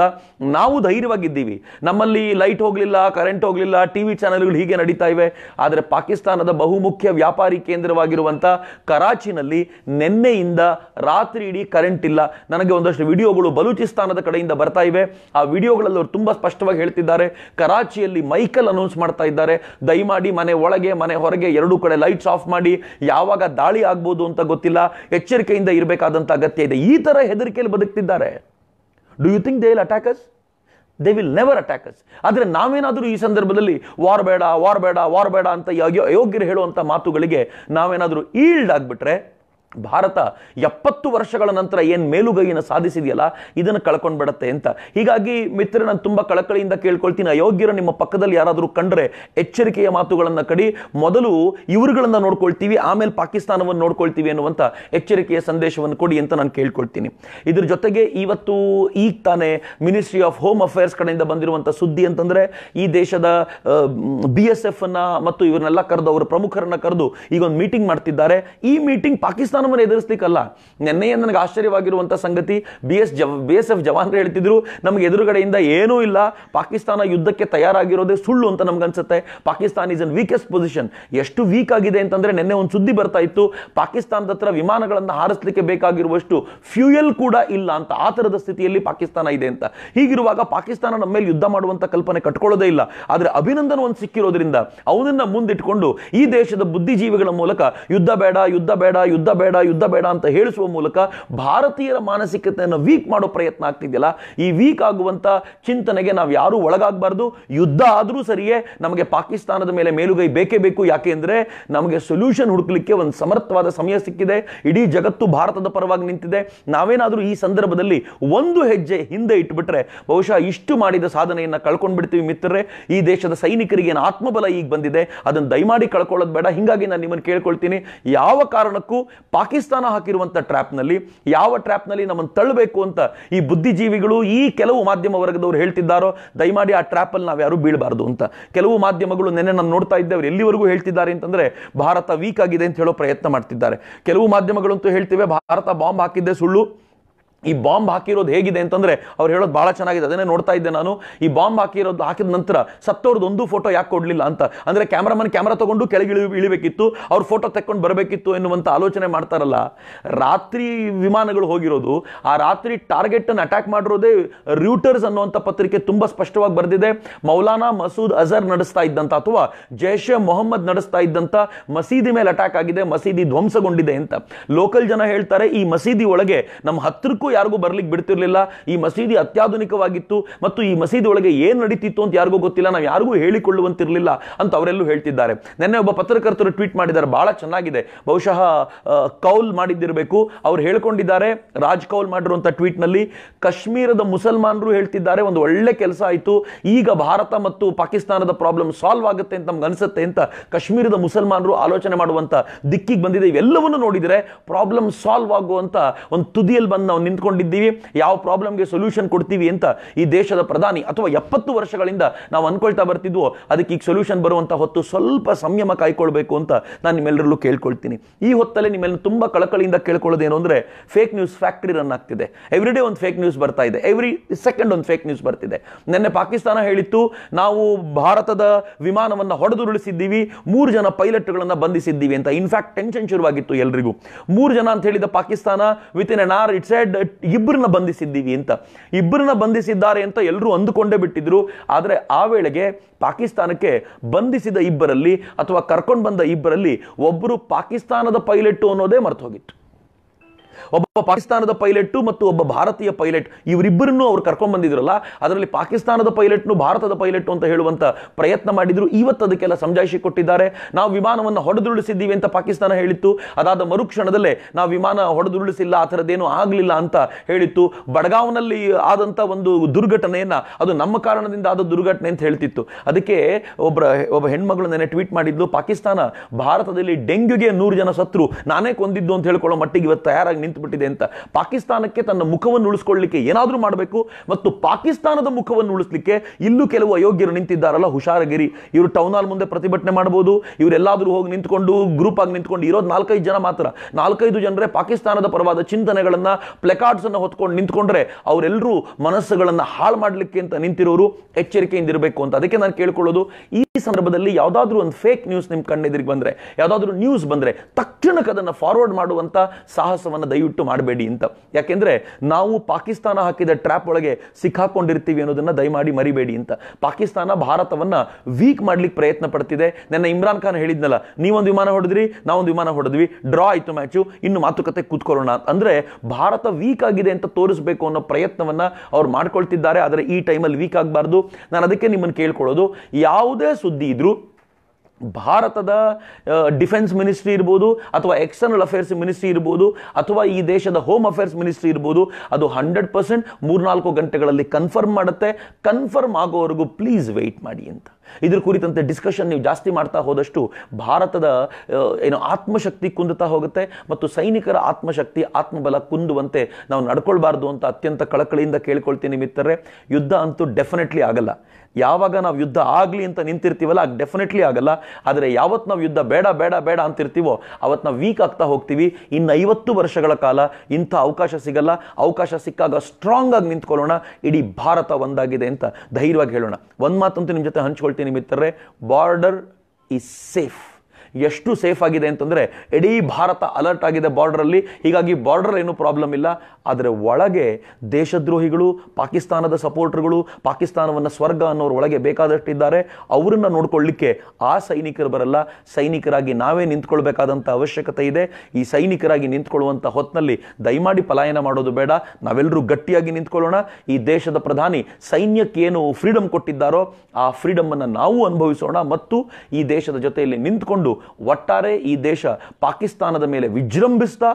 ನಾವು ಧೈರ್ಯವಾಗಿದ್ದೀವಿ. ನಮ್ಮಲ್ಲಿ ಲೈಟ್ ಹೋಗಲಿಲ್ಲ, ಕರೆಂಟ್ ಹೋಗಲಿಲ್ಲ ಟಿವಿ ಚಾನೆಲ್ಗಳು ಹೀಗೆ ನಡೀತಾ ಇವೆ. ಆದರೆ ಪಾಕಿಸ್ತಾನದ ಬಹುಮುಖ್ಯ ವ್ಯಾಪಾರಿ ಕೇಂದ್ರವಾಗಿರುವಂಥ ಕರಾಚಿನಲ್ಲಿ ನಿನ್ನೆಯಿಂದ ರಾತ್ರಿ ಇಡೀ ಕರೆಂಟ್ ಇಲ್ಲ. ನನಗೆ ಒಂದಷ್ಟು ವಿಡಿಯೋಗಳು ಬಲೂಚಿಸ್ತಾನದ ಕಡೆಯಿಂದ ಬರ್ತಾ ಇವೆ. ಆ ವಿಡಿಯೋಗಳಲ್ಲಿ ಅವರು ತುಂಬಾ ಸ್ಪಷ್ಟವಾಗಿ ಹೇಳ್ತಿದ್ದಾರೆ. ಕರಾಚಿಯಲ್ಲಿ ಮೈಕಲ್ ಅನೌನ್ಸ್ ಮಾಡ್ತಾ ಇದ್ದಾರೆ. ದಯಮಾಡಿ ಮನೆ ಒಳಗೆ, ಮನೆ ಹೊರಗೆ ಎರಡೂ ಕಡೆ ಲೈಟ್ಸ್ ಆಫ್ ಮಾಡಿ. ಯಾವಾಗ ದಾಳಿ ಆಗ್ಬೋದು ಅಂತ ಗೊತ್ತಿಲ್ಲ. ಎಚ್ಚರಿಕೆಯಿಂದ ಇರಬೇಕಾದಂಥ ಅಗತ್ಯ ಇದೆ. ಈ ತರ ಹೆದರಿಕೆಯಲ್ಲಿ ಬದುಕ್ತಿದ್ದಾರೆ. Do you think they will attack us they will never attack us ಆದರೆ ನಾವೇನಾದರೂ ಈ ಸಂದರ್ಭದಲ್ಲಿ ವಾರ್ ಬೇಡ ವಾರ್ ಬೇಡ ವಾರ್ ಬೇಡ ಅಂತ ಅಯೋ- ಅಯೋಗ್ಯರು ಹೇಳುವಂಥ ಮಾತುಗಳಿಗೆ ನಾವೇನಾದರೂ ಈಲ್ಡ್ ಆಗಿಬಿಟ್ರೆ ಭಾರತ ಎಪ್ಪತ್ತು ವರ್ಷಗಳ ನಂತರ ಏನು ಮೇಲುಗೈಯನ್ನು ಸಾಧಿಸಿದೆಯಲ್ಲ, ಇದನ್ನು ಕಳ್ಕೊಂಡು ಬಿಡತ್ತೆ ಅಂತ. ಹೀಗಾಗಿ ಮಿತ್ರ ನಾನು ತುಂಬ ಕಳಕಳಿಯಿಂದ ಕೇಳ್ಕೊಳ್ತೀನಿ. ಅಯೋಗ್ಯರು ನಿಮ್ಮ ಪಕ್ಕದಲ್ಲಿ ಯಾರಾದರೂ ಕಂಡ್ರೆ ಎಚ್ಚರಿಕೆಯ ಮಾತುಗಳನ್ನು ಕಡಿ. ಮೊದಲು ಇವರುಗಳನ್ನು ನೋಡ್ಕೊಳ್ತೀವಿ, ಆಮೇಲೆ ಪಾಕಿಸ್ತಾನವನ್ನು ನೋಡ್ಕೊಳ್ತೀವಿ ಅನ್ನುವಂಥ ಎಚ್ಚರಿಕೆಯ ಸಂದೇಶವನ್ನು ಕೊಡಿ ಅಂತ ನಾನು ಕೇಳ್ಕೊಳ್ತೀನಿ. ಇದ್ರ ಜೊತೆಗೆ ಇವತ್ತು ಈಗ ತಾನೇ ಮಿನಿಸ್ಟ್ರಿ ಆಫ್ ಹೋಮ್ ಅಫೇರ್ಸ್ ಕಡೆಯಿಂದ ಬಂದಿರುವಂಥ ಸುದ್ದಿ ಅಂತಂದ್ರೆ, ಈ ದೇಶದ ಬಿ ಎಸ್ ಮತ್ತು ಇವರನ್ನೆಲ್ಲ ಕರೆದು ಅವರ ಪ್ರಮುಖರನ್ನ ಕರೆದು ಈಗ ಒಂದು ಮೀಟಿಂಗ್ ಮಾಡ್ತಿದ್ದಾರೆ. ಈ ಮೀಟಿಂಗ್ ಪಾಕಿಸ್ತಾನವನ್ನು ಎದುರಿಸ್ಲಿಕ್ಕಲ್ಲ. ನಿನ್ನೆಯೇ ನನಗೆ ಆಶ್ಚರ್ಯವಾಗಿರುವಂಥ ಸಂಗತಿ ಬಿ ಎಸ್ ಜವ ಬಿ ಎಸ್ ಎಫ್ ಜವಾನ್ರು ಹೇಳ್ತಿದ್ರು, ನಮಗೆ ಎದುರುಗಡೆಯಿಂದ ಏನೂ ಇಲ್ಲ. ಪಾಕಿಸ್ತಾನ ಯುದ್ಧಕ್ಕೆ ತಯಾರಾಗಿರೋದೇ ಸುಳ್ಳು ಅಂತ ನಮ್ಗನ್ಸುತ್ತೆ. Pakistan is an weakest position ಎಷ್ಟು ವೀಕ್ ಆಗಿದೆ ಅಂತಂದ್ರೆ ನಿನ್ನೆ ಒಂದು ಸುದ್ದಿ ಬರ್ತಾ ಇತ್ತು. ಪಾಕಿಸ್ತಾನದ ಹತ್ರ ವಿಮಾನಗಳನ್ನು ಹಾರಿಸಲಿಕ್ಕೆ ಬೇಕಾಗಿರುವಷ್ಟು ಫ್ಯೂಯಲ್ ಕೂಡ ಇಲ್ಲ ಅಂತ. ಆ ಥರದ ಸ್ಥಿತಿಯಲ್ಲಿ ಪಾಕಿಸ್ತಾನ ಇದೆ ಅಂತ. ಹೀಗಿರುವಾಗ ಪಾಕಿಸ್ತಾನ ನಮ್ಮ ಮೇಲೆ ಯುದ್ಧ ಮಾಡುವಂತ ಕಲ್ಪನೆ ಕಟ್ಕೊಳ್ಳೋದೇ ಇಲ್ಲ. ಆದರೆ ಅಭಿನಂದನ ಒಂದು ಸಿಕ್ಕಿರೋದ್ರಿಂದ, ಅವನನ್ನ ಮುಂದಿಟ್ಕೊಂಡು ಈ ದೇಶದ ಬುದ್ಧಿಜೀವಿಗಳ ಮೂಲಕ, ಯುದ್ಧ ಬೇಡ ಯುದ್ಧ ಬೇಡ ಯುದ್ಧ ಬೇಡ ಬೇಡ, ಯುದ್ಧ ಬೇಡ ಅಂತ ಹೇಳಿಸುವ ಮೂಲಕ ಭಾರತೀಯರ ಮಾನಸಿಕತೆಯನ್ನು ವೀಕ್ ಮಾಡೋ ಪ್ರಯತ್ನ ಆಗ್ತಿದೆಯಲ್ಲ? ಈ ವೀಕ್ ಆಗುವಂತ ಚಿಂತನೆಗೆ ನಾವು ಯಾರೂ ಒಳಗಾಗಬಾರ್ದು. ಯುದ್ಧ ಆದರೂ ಸರಿಯೇ, ನಮಗೆ ಪಾಕಿಸ್ತಾನದ ಮೇಲೆ ಮೇಲುಗೈ ಬೇಕೇ ಬೇಕು. ಯಾಕೆಂದ್ರೆ ನಮಗೆ ಸೊಲ್ಯೂಷನ್ ಹುಡುಕಲಿಕ್ಕೆ ಒಂದು ಸಮರ್ಥವಾದ ಸಮಯ ಸಿಕ್ಕಿದೆ. ಇಡೀ ಜಗತ್ತು ಭಾರತದ ಪರವಾಗಿ ನಿಂತಿದೆ. ನಾವೇನಾದರೂ ಈ ಸಂದರ್ಭದಲ್ಲಿ ಒಂದು ಹೆಜ್ಜೆ ಹಿಂದೆ ಇಟ್ಬಿಟ್ರೆ, ಬಹುಶಃ ಇಷ್ಟು ಮಾಡಿದ ಸಾಧನೆಯನ್ನ ಕಳ್ಕೊಂಡು ಬಿಡ್ತೀವಿ ಮಿತ್ರರೇ. ಈ ದೇಶದ ಸೈನಿಕರಿಗೆ ಏನು ಆತ್ಮಬಲ ಈಗ ಬಂದಿದೆ ಅದನ್ನು ದಯಮಾಡಿ ಕಳ್ಕೊಳ್ಳೋದು ಬೇಡ. ಹಿಂಗಾಗಿ ನಾನು ನಿಮ್ಮನ್ನು ಕೇಳ್ಕೊಳ್ತೀನಿ. ಯಾವ ಕಾರಣಕ್ಕೂ ಪಾಕಿಸ್ತಾನ ಹಾಕಿರುವಂಥ ಟ್ರ್ಯಾಪ್ನಲ್ಲಿ ಯಾವ ಟ್ರ್ಯಾಪ್ನಲ್ಲಿ ನಮ್ಮನ್ನು ತಳ್ಳಬೇಕು ಅಂತ ಈ ಬುದ್ಧಿಜೀವಿಗಳು ಈ ಕೆಲವು ಮಾಧ್ಯಮ ವರ್ಗದವರು ಹೇಳ್ತಿದ್ದಾರೋ, ದಯಮಾಡಿ ಆ ಟ್ರ್ಯಾಪಲ್ಲಿ ನಾವು ಯಾರು ಬೀಳಬಾರ್ದು ಅಂತ. ಕೆಲವು ಮಾಧ್ಯಮಗಳು ನೆನ್ನೆ ನಾನು ನೋಡ್ತಾ ಇದ್ದೆ ಅವ್ರು ಎಲ್ಲಿವರೆಗೂ ಹೇಳ್ತಿದ್ದಾರೆ ಅಂತಂದ್ರೆ ಭಾರತ ವೀಕ್ ಆಗಿದೆ ಅಂತ ಹೇಳೋ ಪ್ರಯತ್ನ ಮಾಡ್ತಿದ್ದಾರೆ. ಕೆಲವು ಮಾಧ್ಯಮಗಳಂತೂ ಹೇಳ್ತಿವೆ, ಭಾರತ ಬಾಂಬ್ ಹಾಕಿದ್ದೆ ಸುಳ್ಳು. ಈ ಬಾಂಬ್ ಹಾಕಿರೋದು ಹೇಗಿದೆ ಅಂತಂದ್ರೆ ಅವ್ರು ಹೇಳೋದು ಬಹಳ ಚೆನ್ನಾಗಿದೆ. ಅದನ್ನೇ ನೋಡ್ತಾ ಇದ್ದೆ ನಾನು. ಈ ಬಾಂಬ್ ಹಾಕಿರೋದು ಹಾಕಿದ ನಂತರ ಸತ್ತೋರ್ದು ಒಂದು ಫೋಟೋ ಯಾಕೆ ಕೊಡ್ಲಿಲ್ಲ ಅಂತ. ಅಂದ್ರೆ ಕ್ಯಾಮ್ರಾಮನ್ ಕ್ಯಾಮ್ರಾ ತಗೊಂಡು ಕೆಳಗೆ ಇಳಿ, ಇಳಿಬೇಕಿತ್ತು. ಅವ್ರ ಫೋಟೋ ತೆಕ್ಕೊಂಡು ಬರಬೇಕಿತ್ತು ಎನ್ನುವಂತ ಆಲೋಚನೆ ಮಾಡ್ತಾರಲ್ಲ. ರಾತ್ರಿ ವಿಮಾನಗಳು ಹೋಗಿರೋದು. ಆ ರಾತ್ರಿ ಟಾರ್ಗೆಟ್ ಅನ್ನು ಅಟ್ಯಾಕ್ ಮಾಡಿರೋದೇ ರ್ಯೂಟರ್ಸ್ ಅನ್ನುವಂಥ ಪತ್ರಿಕೆ ತುಂಬಾ ಸ್ಪಷ್ಟವಾಗಿ ಬರೆದಿದೆ. ಮೌಲಾನಾ ಮಸೂದ್ ಅಜರ್ ನಡೆಸ್ತಾ ಇದ್ದಂತ ಅಥವಾ ಜೈಷ್ ಮೊಹಮ್ಮದ್ ನಡೆಸ್ತಾ ಇದ್ದಂತ ಮಸೀದಿ ಮೇಲೆ ಅಟ್ಯಾಕ್ ಆಗಿದೆ, ಮಸೀದಿ ಧ್ವಂಸಗೊಂಡಿದೆ ಅಂತ. ಲೋಕಲ್ ಜನ ಹೇಳ್ತಾರೆ, ಈ ಮಸೀದಿ ಒಳಗೆ ನಮ್ಮ ಹತ್ತಿರಕ್ಕೂ ಯಾರಿಗೂ ಬರ್ಲಿಕ್ಕೆ ಬಿಡ್ತಿರ್ಲಿಲ್ಲ. ಈ ಮಸೀದಿ ಅತ್ಯಾಧುನಿಕವಾಗಿತ್ತು. ಮತ್ತು ಈ ಮಸೀದಿ ಒಳಗೆ ಏನ್ ನಡೀತಿತ್ತು ಅಂತ ಯಾರಿಗೂ ಗೊತ್ತಿಲ್ಲ. ನಾವು ಯಾರಿಗೂ ಹೇಳಿಕೊಳ್ಳುವಂತಿರ್ಲಿಲ್ಲ ಅಂತ ಅವರೆಲ್ಲೂ ಹೇಳ್ತಿದ್ದಾರೆ. ನಿನ್ನೆ ಒಬ್ಬ ಪತ್ರಕರ್ತರು ಟ್ವೀಟ್ ಮಾಡಿದ್ದಾರೆ. ಬಹಳ ಚೆನ್ನಾಗಿದೆ. ಬಹುಶಃ ಕೌಲ್ ಮಾಡಿದ್ದಿರಬೇಕು. ಅವ್ರು ಹೇಳ್ಕೊಂಡಿದ್ದಾರೆ. ರಾಜ್ ಕೌಲ್ ಟ್ವೀಟ್ನಲ್ಲಿ ಕಾಶ್ಮೀರದ ಮುಸಲ್ಮಾನರು ಹೇಳ್ತಿದ್ದಾರೆ. ಒಂದು ಒಳ್ಳೆ ಕೆಲಸ ಆಯಿತು. ಈಗ ಭಾರತ ಮತ್ತು ಪಾಕಿಸ್ತಾನದ ಪ್ರಾಬ್ಲಮ್ ಸಾಲ್ವ್ ಆಗುತ್ತೆ ಅಂತ ನಮ್ಗೆ ಅನಿಸುತ್ತೆ ಅಂತ ಕಾಶ್ಮೀರದ ಮುಸಲ್ಮಾನರು ಆಲೋಚನೆ ಮಾಡುವಂತ ದಿಕ್ಕಿಗೆ ಬಂದಿದೆ. ಇವೆಲ್ಲವನ್ನು ನೋಡಿದರೆ ಪ್ರಾಬ್ಲಮ್ ಸಾಲ್ವ್ ಆಗುವಂತ ಒಂದು ತುದಿಯಲ್ಲಿ ಬಂದು ನಾವು ನಿಂತ್ಕೊಂಡಿದ್ದೀವಿ ಯಾವ ಪ್ರಾಬ್ಲಮ್ಗೆ ಸೊಲ್ಯೂಷನ್ ಕೊಡ್ತೀವಿ ಅಂತ ಈ ದೇಶದ ಪ್ರಧಾನಿ ಅಥವಾ ಎಪ್ಪತ್ತು ವರ್ಷಗಳಿಂದ ನಾವು ಅನ್ಕೊಳ್ತಾ ಬರ್ತಿದ್ವೋ, ಅದಕ್ಕೆ ಈಗ ಸೊಲ್ಯೂಷನ್ ಬರುವಂಥ ಹೊತ್ತು ಸ್ವಲ್ಪ ಸಂಯಮ ಕಾಯ್ಕೊಳ್ಬೇಕು ಅಂತ ನಾನು ನಿಮ್ಮೆಲ್ಲರಲ್ಲೂ ಕೇಳ್ಕೊಳ್ತೀನಿ. ಈ ಹೊತ್ತಲ್ಲೇ ನಿಮ್ಮೆಲ್ಲ ತುಂಬಾ ಕಳಕಳಿಯಿಂದ ಕೇಳ್ಕೊಳ್ಳೋದೇನು ಅಂದರೆ ಫೇಕ್ ನ್ಯೂಸ್ ಫ್ಯಾಕ್ಟ್ರಿ ರನ್ ಆಗ್ತಿದೆ. ಎವ್ರಿ ಡೇ ಒಂದು ಫೇಕ್ ನ್ಯೂಸ್ ಬರ್ತಾ ಇದೆ. ಎವ್ರಿ ಸೆಕೆಂಡ್ ಒಂದು ಫೇಕ್ ನ್ಯೂಸ್ ಬರ್ತಿದೆ. ನಿನ್ನೆ ಪಾಕಿಸ್ತಾನ ಹೇಳಿತ್ತು, ನಾವು ಭಾರತದ ವಿಮಾನವನ್ನು ಹೊಡೆದುರುಳಿಸಿದ್ದೀವಿ, ಮೂರು ಜನ ಪೈಲಟ್ಗಳನ್ನು ಬಂಧಿಸಿದ್ದೀವಿ ಅಂತ. ಇನ್ಫ್ಯಾಕ್ಟ್ ಟೆನ್ಷನ್ ಶುರುವಾಗಿತ್ತು ಎಲ್ರಿಗೂ. ಮೂರು ಜನ ಅಂತ ಹೇಳಿದ Pakistan within an are its side ಇಬ್ಬರನ್ನ ಬಂಧಿಸಿದ್ದೀವಿ ಅಂತ. ಇಬ್ಬರನ್ನ ಬಂಧಿಸಿದ್ದಾರೆ ಅಂತ ಎಲ್ಲರೂ ಅಂದುಕೊಂಡೇ ಬಿಟ್ಟಿದ್ರು. ಆದರೆ ಆ ವೇಳೆಗೆ ಪಾಕಿಸ್ತಾನಕ್ಕೆ ಬಂಧಿಸಿದ ಇಬ್ಬರಲ್ಲಿ ಅಥವಾ ಕರ್ಕೊಂಡು ಬಂದ ಇಬ್ಬರಲ್ಲಿ ಒಬ್ಬರು ಪಾಕಿಸ್ತಾನದ ಪೈಲಟ್ಟು ಅನ್ನೋದೇ ಮರೆತು ಹೋಗಿತ್ತು ಒಬ್ಬ ಪಾಕಿಸ್ತಾನದ ಪೈಲಟ್ ಮತ್ತು ಒಬ್ಬ ಭಾರತೀಯ ಪೈಲಟ್, ಇವರಿಬ್ಬರನ್ನು ಅವರು ಕರ್ಕೊಂಡ್ ಬಂದಿದ್ರಲ್ಲ, ಅದರಲ್ಲಿ ಪಾಕಿಸ್ತಾನದ ಪೈಲಟ್ನು ಭಾರತದ ಪೈಲಟ್ ಅಂತ ಹೇಳುವಂತ ಪ್ರಯತ್ನ ಮಾಡಿದ್ರು. ಇವತ್ತು ಅದಕ್ಕೆಲ್ಲ ಸಂಜಾಯಿಸಿ ಕೊಟ್ಟಿದ್ದಾರೆ. ನಾವು ವಿಮಾನವನ್ನು ಹೊಡೆದುರುಳಿಸಿದ್ದೀವಿ ಅಂತ ಪಾಕಿಸ್ತಾನ ಹೇಳಿತ್ತು. ಅದಾದ ಮರುಕ್ಷಣದಲ್ಲೇ ನಾವು ವಿಮಾನ ಹೊಡೆದುರುಳಿಸಿಲ್ಲ, ಆ ಥರದ್ದೇನು ಆಗಲಿಲ್ಲ ಅಂತ ಹೇಳಿತ್ತು. ಬಡಗಾವ್ನಲ್ಲಿ ಆದಂತ ಒಂದು ದುರ್ಘಟನೆಯನ್ನ, ಅದು ನಮ್ಮ ಕಾರಣದಿಂದ ಆದ ದುರ್ಘಟನೆ ಅಂತ ಹೇಳ್ತಿತ್ತು. ಅದಕ್ಕೆ ಒಬ್ಬ ಒಬ್ಬ ಹೆಣ್ಮಗಳು ನೆನೆ ಟ್ವೀಟ್ ಮಾಡಿದ್ಲು, ಪಾಕಿಸ್ತಾನ ಭಾರತದಲ್ಲಿ ಡೆಂಗ್ಯೂಗೆ ನೂರು ಜನ ಸತ್ರು ನಾನೇ ಕೊಂದಿದ್ದು ಅಂತ ಹೇಳ್ಕೊಳ್ಳೋ ಮಟ್ಟಿಗೆ ಇವತ್ತು ತಯಾರಾಗಿ ನಿಂತುಬಿಟ್ಟಿದೆ ಅಂತ ಪಾಕಿಸ್ತಾನಕ್ಕೆ ತನ್ನ ಮುಖವನ್ನು ಉಳಿಸ್ಕೊಳ್ಳಿಕ್ಕೆ ಏನಾದರೂ ಮಾಡಬೇಕು ಮತ್ತು ಪಾಕಿಸ್ತಾನದ ಮುಖವನ್ನು ಉಳಿಸ್ಲಿಕ್ಕೆ ಇಲ್ಲೂ ಕೆಲವು ಅಯೋಗ್ಯರು ನಿಂತಿದ್ದಾರಲ್ಲ, ಹುಷಾರಗಿರಿ. ಇವರು ಟೌನ್ ಹಾಲ್ ಮುಂದೆ ಪ್ರತಿಭಟನೆ ಮಾಡ್ಬೋದು. ಇವರೆಲ್ಲಾದರೂ ಹೋಗಿ ನಿಂತ್ಕೊಂಡು ಗ್ರೂಪ್ ಆಗಿ ನಿಂತ್ಕೊಂಡು ಇರೋದು ನಾಲ್ಕೈದು ಜನ ಮಾತ್ರ. ನಾಲ್ಕೈದು ಜನರೇ ಪಾಕಿಸ್ತಾನದ ಪರವಾದ ಚಿಂತನೆಗಳನ್ನ ಪ್ಲೆಕಾರ್ಡ್ಸ್ ಅನ್ನು ಹೊತ್ಕೊಂಡು ನಿಂತ್ಕೊಂಡ್ರೆ ಅವರೆಲ್ಲರೂ ಮನಸ್ಸುಗಳನ್ನು ಹಾಳು ಮಾಡಲಿಕ್ಕೆ ಅಂತ ನಿಂತಿರೋರು ಎಚ್ಚರಿಕೆಯಿಂದ ಇರಬೇಕು ಅಂತ. ಅದಕ್ಕೆ ನಾನು ಕೇಳ್ಕೊಳ್ಳೋದು, ಈ ಸಂದರ್ಭದಲ್ಲಿ ಯಾವುದಾದ್ರೂ ಒಂದು ಫೇಕ್ ನ್ಯೂಸ್ ನಿಮ್ಮ ಕಣ್ಣೆದುರಿಗೆ ಬಂದರೆ, ಯಾವುದಾದ್ರೂ ನ್ಯೂಸ್ ಬಂದರೆ ತಕ್ಷಣಕ್ಕೆ ಅದನ್ನು ಫಾರ್ವರ್ಡ್ ಮಾಡುವಂಥ ಸಾಹಸವನ್ನು ದಯವಿಟ್ಟು ಮಾಡಬೇಡಿ ಅಂತ. ಯಾಕೆಂದರೆ ನಾವು ಪಾಕಿಸ್ತಾನ ಹಾಕಿದ ಟ್ರ್ಯಾಪ್ ಒಳಗೆ ಸಿಕ್ಕಾಕೊಂಡಿರ್ತೀವಿ ಅನ್ನೋದನ್ನು ದಯಮಾಡಿ ಮರಿಬೇಡಿ ಅಂತ. ಪಾಕಿಸ್ತಾನ ಭಾರತವನ್ನು ವೀಕ್ ಮಾಡ್ಲಿಕ್ಕೆ ಪ್ರಯತ್ನ ಪಡ್ತಿದೆ. ನನ್ನ ಇಮ್ರಾನ್ ಖಾನ್ ಹೇಳಿದ್ನಲ್ಲ, ನೀವೊಂದು ವಿಮಾನ ಹೊಡೆದ್ರಿ, ನಾವೊಂದು ವಿಮಾನ ಹೊಡೆದ್ವಿ. ಡ್ರಾ ಆಯಿತು ಮ್ಯಾಚು ಇನ್ನು ಮಾತುಕತೆ ಕೂತ್ಕೊಳ್ಳೋಣ. ಅಂದರೆ ಭಾರತ ವೀಕ್ ಆಗಿದೆ ಅಂತ ತೋರಿಸಬೇಕು ಅನ್ನೋ ಪ್ರಯತ್ನವನ್ನು ಅವ್ರು ಮಾಡ್ಕೊಳ್ತಿದ್ದಾರೆ. ಆದರೆ ಈ ಟೈಮಲ್ಲಿ ವೀಕ್ ಆಗಬಾರ್ದು. ನಾನು ಅದಕ್ಕೆ ನಿಮ್ಮನ್ನು ಕೇಳ್ಕೊಳ್ಳೋದು, ಯಾವುದೇ ಸುದ್ದಿ ಇದ್ರೂ ಭಾರತದ ಡಿಫೆನ್ಸ್ ಮಿನಿಸ್ಟ್ರಿ ಇರ್ಬೋದು, ಅಥವಾ ಎಕ್ಸ್ಟರ್ನಲ್ ಅಫೇರ್ಸ್ ಮಿನಿಸ್ಟ್ರಿ ಇರ್ಬೋದು, ಅಥವಾ ಈ ದೇಶದ ಹೋಮ್ ಅಫೇರ್ಸ್ ಮಿನಿಸ್ಟ್ರಿ ಇರ್ಬೋದು, ಅದು ಹಂಡ್ರೆಡ್ ಪರ್ಸೆಂಟ್ ಮೂರ್ನಾಲ್ಕು ಗಂಟೆಗಳಲ್ಲಿ ಕನ್ಫರ್ಮ್ ಮಾಡುತ್ತೆ. ಕನ್ಫರ್ಮ್ ಆಗೋವರೆಗೂ ಪ್ಲೀಸ್ ವೆಯ್ಟ್ ಮಾಡಿ ಅಂತ. ಇದ್ರ ಕುರಿತಂತೆ ಡಿಸ್ಕಷನ್ ನೀವು ಜಾಸ್ತಿ ಮಾಡ್ತಾ ಹೋದಷ್ಟು ಭಾರತದ ಏನು ಆತ್ಮಶಕ್ತಿ ಕುಂದುತ್ತಾ ಹೋಗುತ್ತೆ ಮತ್ತು ಸೈನಿಕರ ಆತ್ಮಶಕ್ತಿ, ಆತ್ಮಬಲ ಕುಂದುವಂತೆ ನಾವು ನಡ್ಕೊಳ್ಬಾರ್ದು ಅಂತ ಅತ್ಯಂತ ಕಳಕಳಿಯಿಂದ ಕೇಳ್ಕೊಳ್ತೀನಿ ಮಿತ್ರರೆ. ಯುದ್ಧ ಅಂತೂ ಡೆಫಿನೆಟ್ಲಿ ಆಗಲ್ಲ. ಯಾವಾಗ ನಾವು ಯುದ್ಧ ಆಗಲಿ ಅಂತ ನಿಂತಿರ್ತೀವಲ್ಲ ಆಗ ಡೆಫಿನೆಟ್ಲಿ ಆಗಲ್ಲ. ಆದರೆ ಯಾವತ್ತು ನಾವು ಯುದ್ಧ ಬೇಡ ಬೇಡ ಬೇಡ ಅಂತಿರ್ತೀವೋ ಅವತ್ತು ನಾವು ವೀಕ್ ಆಗ್ತಾ ಹೋಗ್ತೀವಿ. ಇನ್ನು ಐವತ್ತು ವರ್ಷಗಳ ಕಾಲ ಇಂಥ ಅವಕಾಶ ಸಿಗಲ್ಲ. ಅವಕಾಶ ಸಿಕ್ಕಾಗ ಸ್ಟ್ರಾಂಗ್ ಆಗಿ ನಿಂತ್ಕೊಳ್ಳೋಣ. ಇಡೀ ಭಾರತ ಒಂದಾಗಿದೆ ಅಂತ ಧೈರ್ಯವಾಗಿ ಹೇಳೋಣ. ಒಂದು ಮಾತಂತೂ ನಿಮ್ಮ ಜೊತೆ ಹಂಚ್ಕೊಳ್ತೀನಿ. ಮಿತ್ರರೆ ಬಾರ್ಡರ್ ಈಸ್ ಸೇಫ್ ಎಷ್ಟು ಸೇಫ್ ಆಗಿದೆ ಅಂತಂದರೆ ಇಡೀ ಭಾರತ ಅಲರ್ಟ್ ಆಗಿದೆ ಬಾರ್ಡ್ರಲ್ಲಿ ಹೀಗಾಗಿ ಬಾರ್ಡರ್ ಏನೂ ಪ್ರಾಬ್ಲಮ್ ಇಲ್ಲ. ಆದರೆ ಒಳಗೆ ದೇಶದ್ರೋಹಿಗಳು, ಪಾಕಿಸ್ತಾನದ ಸಪೋರ್ಟರ್ಗಳು ಪಾಕಿಸ್ತಾನವನ್ನು ಸ್ವರ್ಗ ಅನ್ನೋರು ಒಳಗೆ ಬೇಕಾದಷ್ಟಿದ್ದಾರೆ. ಅವರನ್ನು ನೋಡ್ಕೊಳ್ಳಿಕ್ಕೆ ಆ ಸೈನಿಕರು ಬರಲ್ಲ. ಸೈನಿಕರಾಗಿ ನಾವೇ ನಿಂತ್ಕೊಳ್ಬೇಕಾದಂಥ ಅವಶ್ಯಕತೆ ಇದೆ. ಈ ಸೈನಿಕರಾಗಿ ನಿಂತ್ಕೊಳ್ಳುವಂಥ ಹೊತ್ತಿನಲ್ಲಿ ದಯಮಾಡಿ ಪಲಾಯನ ಮಾಡೋದು ಬೇಡ. ನಾವೆಲ್ಲರೂ ಗಟ್ಟಿಯಾಗಿ ನಿಂತ್ಕೊಳ್ಳೋಣ. ಈ ದೇಶದ ಪ್ರಧಾನಿ ಸೈನ್ಯಕ್ಕೆ ಏನು ಫ್ರೀಡಮ್ ಕೊಟ್ಟಿದ್ದಾರೋ ಆ ಫ್ರೀಡಮ್ ಅನ್ನು ನಾವು ಅನುಭವಿಸೋಣ. ಮತ್ತು ಈ ದೇಶದ ಜೊತೆಯಲ್ಲಿ ನಿಂತ್ಕೊಂಡು ಒಟ್ಟಾರೆ ಈ ದೇಶ ಪಾಕಿಸ್ತಾನದ ಮೇಲೆ ವಿಜೃಂಭಿಸ್ತಾ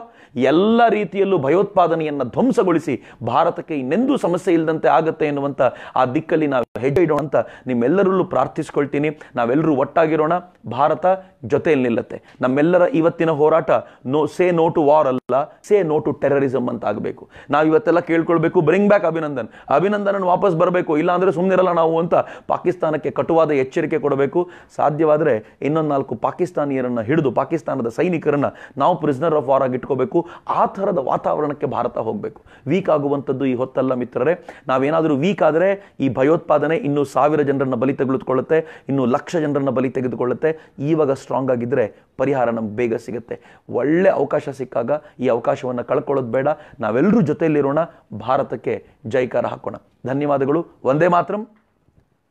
ಎಲ್ಲ ರೀತಿಯಲ್ಲೂ ಭಯೋತ್ಪಾದನೆಯನ್ನು ಧ್ವಂಸಗೊಳಿಸಿ ಭಾರತಕ್ಕೆ ಇನ್ನೆಂದೂ ಸಮಸ್ಯೆ ಇಲ್ಲದಂತೆ ಆಗುತ್ತೆ ಎನ್ನುವಂಥ ಆ ದಿಕ್ಕಲ್ಲಿ ನಾವು ಹೆಜ್ಜೆ ಇಡೋಣ ಅಂತ ನಿಮ್ಮೆಲ್ಲರಲ್ಲೂ ಪ್ರಾರ್ಥಿಸ್ಕೊಳ್ತೀನಿ. ನಾವೆಲ್ಲರೂ ಒಟ್ಟಾಗಿರೋಣ. ಭಾರತ ಜೊತೆಯಲ್ಲಿ ನಿಲ್ಲತ್ತೆ. ನಮ್ಮೆಲ್ಲರ ಇವತ್ತಿನ ಹೋರಾಟ no, say no to war ಅಲ್ಲ, ಸೇ ನೋ ಟು ಟೆರರಿಸಮ್ ಅಂತ ಆಗಬೇಕು. ನಾವು ಇವತ್ತೆಲ್ಲ ಕೇಳ್ಕೊಳ್ಬೇಕು. Bring back Abhinandan. ಅಭಿನಂದನನ್ನು ವಾಪಸ್ ಬರಬೇಕು. ಇಲ್ಲಾಂದರೆ ಸುಮ್ಮನಿರಲ್ಲ ನಾವು ಅಂತ ಪಾಕಿಸ್ತಾನಕ್ಕೆ ಕಟುವಾದ ಎಚ್ಚರಿಕೆ ಕೊಡಬೇಕು. ಸಾಧ್ಯವಾದರೆ ಇನ್ನೊಂದು ನಾಲ್ಕು ಪಾಕಿಸ್ತಾನಿಯರನ್ನ ಹಿಡಿದು ಪಾಕಿಸ್ತಾನದ ಸೈನಿಕರನ್ನ ನಾವು ಪ್ರಿಸ್ನರ್ ಆಫ್ ವಾರ್ ಆಗಿ ಇಟ್ಕೋಬೇಕು ಆ ಥರದ ವಾತಾವರಣಕ್ಕೆ ಭಾರತ ಹೋಗಬೇಕು. ವೀಕ್ ಆಗುವಂಥದ್ದು ಈ ಹೊತ್ತಲ್ಲ ಮಿತ್ರರೇ. ನಾವೇನಾದರೂ ವೀಕ್ ಆದರೆ ಈ ಭಯೋತ್ಪಾದನೆ ಇನ್ನೂ ಸಾವಿರ ಜನರನ್ನು ಬಲಿ ತೆಗೆದುಕೊಳ್ಳುತ್ತೆ, ಇನ್ನು ಲಕ್ಷ ಜನರನ್ನು ಬಲಿ ತೆಗೆದುಕೊಳ್ಳುತ್ತೆ. ಇವಾಗ ಸ್ಟ್ರಾಂಗ್ ಆಗಿದ್ದರೆ ಪರಿಹಾರ ನಮ್ಗೆ ಬೇಗ ಸಿಗುತ್ತೆ. ಒಳ್ಳೆ ಅವಕಾಶ ಸಿಕ್ಕಾಗ ಈ ಅವಕಾಶವನ್ನು ಕಳ್ಕೊಳ್ಳೋದು ಬೇಡ. ನಾವೆಲ್ಲರೂ ಜೊತೆಯಲ್ಲಿರೋಣ. ಭಾರತಕ್ಕೆ ಜೈಕಾರ ಹಾಕೋಣ. ಧನ್ಯವಾದಗಳು. ಒಂದೇ ಮಾತ್ರಂ.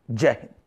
ಜೈ ಹಿಂದ್.